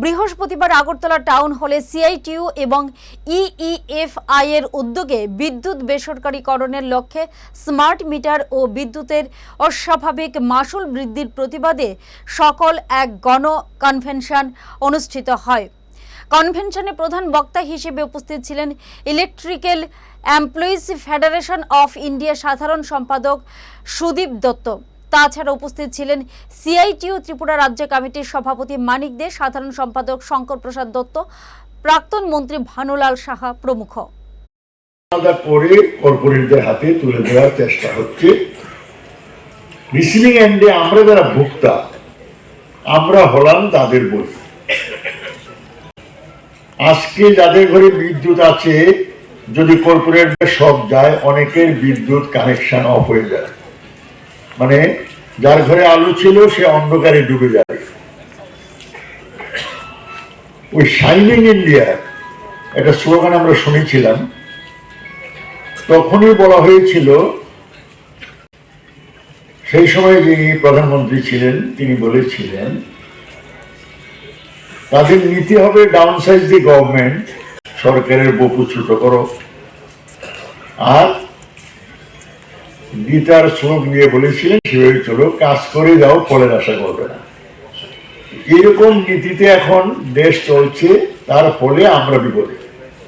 বৃহস্পতিবার আগরতলা টাউন হলে সিআইটিইউ এবং ইইএফআই এর উদ্যোগে বিদ্যুৎ বেসরকারীকরণের লক্ষ্যে স্মার্ট মিটার ও বিদ্যুতের অস্বাভাবিক মাসুল বৃদ্ধির প্রতিবাদে সকল এক গণ কনভেনশন অনুষ্ঠিত হয়। কনভেনশনে প্রধান বক্তা হিসেবে উপস্থিত ছিলেন electrical employees federation of India সাধারণ সম্পাদক সুদীপ দত্ত। তাছাড়া উপস্থিত ছিলেন সিআইটিউ ত্রিপুরা রাজ্য কমিটির সভাপতি মানিক দে, সাধারণ সম্পাদক শঙ্কর প্রসাদ দত্ত, প্রাক্তন মন্ত্রী ভানুলাল সাহা প্রমুখ। কর্পোরেটদের এন্ডে আমরা যারা ভোক্তা, আমরা হলাম তাদের বই। আজকে যাদের ঘরে বিদ্যুৎ আছে, যদি কর্পোরেট সব যায়, অনেকের বিদ্যুৎ কানেকশন অফ হয়ে যায়। মানে যার ঘরে আলো ছিল, সে অন্ধকারে ডুবে যায়। ওই শাইনিং ইন্ডিয়া একটা স্লোগান আমরা শুনেছিলাম। তখনই বলা হয়েছিল, সেই সময় যিনি প্রধানমন্ত্রী ছিলেন, তিনি বলেছিলেন, তাদের নীতি হবে ডাউন সাইজ দি গভর্নমেন্ট সরকারের বপু ছোট করো। আর গীতার শ্লোক নিয়ে বলেছিলেন, সেভাবে চলো, কাজ করে যাও ফলের আশা করবে না। এরকম নীতিতে এখন দেশ চলছে, তার ফলে আমরা বিপদে।